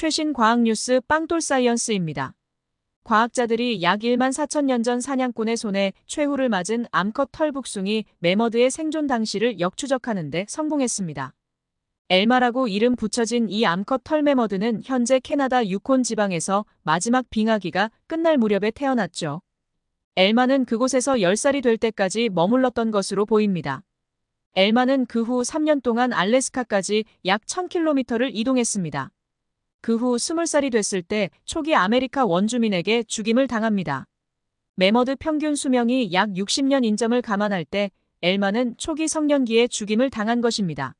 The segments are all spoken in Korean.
최신 과학 뉴스 빵돌 사이언스입니다. 과학자들이 약 1만 4천 년 전 사냥꾼의 손에 최후를 맞은 암컷 털북숭이 매머드의 생존 당시를 역추적하는데 성공했습니다. 엘마라고 이름 붙여진 이 암컷 털매머드는 현재 캐나다 유콘 지방에서 마지막 빙하기가 끝날 무렵에 태어났죠. 엘마는 그곳에서 10살이 될 때까지 머물렀던 것으로 보입니다. 엘마는 그 후 3년 동안 알래스카까지 약 1000km를 이동했습니다. 그 후 20살이 됐을 때 초기 아메리카 원주민에게 죽임을 당합니다. 매머드 평균 수명이 약 60년 인 점을 감안할 때 엘마는 초기 성년기에 죽임을 당한 것입니다.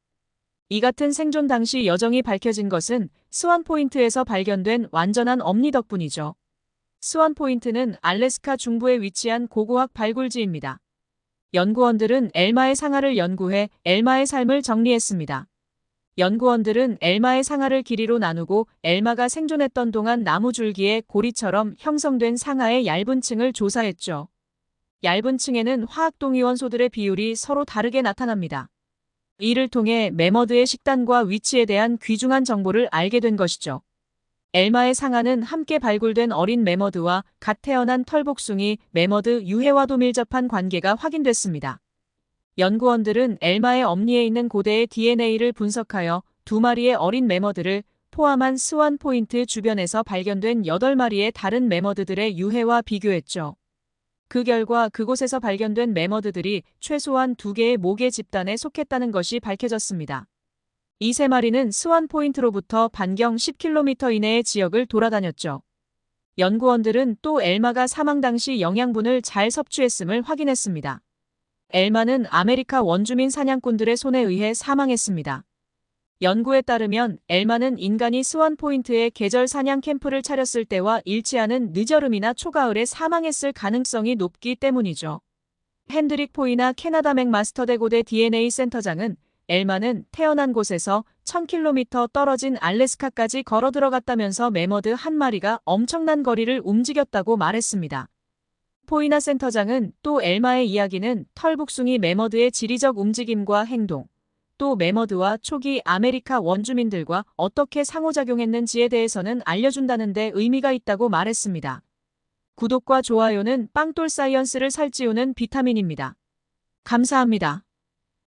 이 같은 생존 당시 여정이 밝혀진 것은 스완 포인트에서 발견된 완전한 엄니 덕분이죠. 스완 포인트는 알래스카 중부에 위치한 고고학 발굴지입니다. 연구원들은 엘마의 상하를 연구해 엘마의 삶을 정리했습니다. 연구원들은 엘마의 상하를 길이로 나누고 엘마가 생존했던 동안 나무 줄기에 고리처럼 형성된 상하의 얇은 층을 조사했죠. 얇은 층에는 화학 동위원소들의 비율이 서로 다르게 나타납니다. 이를 통해 매머드의 식단과 위치에 대한 귀중한 정보를 알게 된 것이죠. 엘마의 상하는 함께 발굴된 어린 매머드와 갓 태어난 털복숭이 매머드 유해와도 밀접한 관계가 확인됐습니다. 연구원들은 엘마의 엄니에 있는 고대의 DNA를 분석하여 두 마리의 어린 매머드를 포함한 스완 포인트 주변에서 발견된 8마리의 다른 매머드들의 유해와 비교했죠. 그 결과 그곳에서 발견된 매머드들이 최소한 두 개의 모계 집단에 속했다는 것이 밝혀졌습니다. 이 세 마리는 스완 포인트로부터 반경 10km 이내의 지역을 돌아다녔죠. 연구원들은 또 엘마가 사망 당시 영양분을 잘 섭취했음을 확인했습니다. 엘마는 아메리카 원주민 사냥꾼들의 손에 의해 사망했습니다. 연구에 따르면 엘마는 인간이 스완 포인트에 계절 사냥 캠프를 차렸을 때와 일치하는 늦여름이나 초가을에 사망했을 가능성이 높기 때문이죠. 핸드릭 포이나 캐나다 맥마스터대 고대 DNA 센터장은 엘마는 태어난 곳에서 1000km 떨어진 알래스카까지 걸어 들어갔다면서 매머드 한 마리가 엄청난 거리를 움직였다고 말했습니다. 포이나 센터장은 또 엘마의 이야기는 털북숭이 매머드의 지리적 움직임과 행동, 또 매머드와 초기 아메리카 원주민들과 어떻게 상호작용했는지에 대해서는 알려준다는데 의미가 있다고 말했습니다. 구독과 좋아요는 빵돌 사이언스를 살찌우는 비타민입니다. 감사합니다.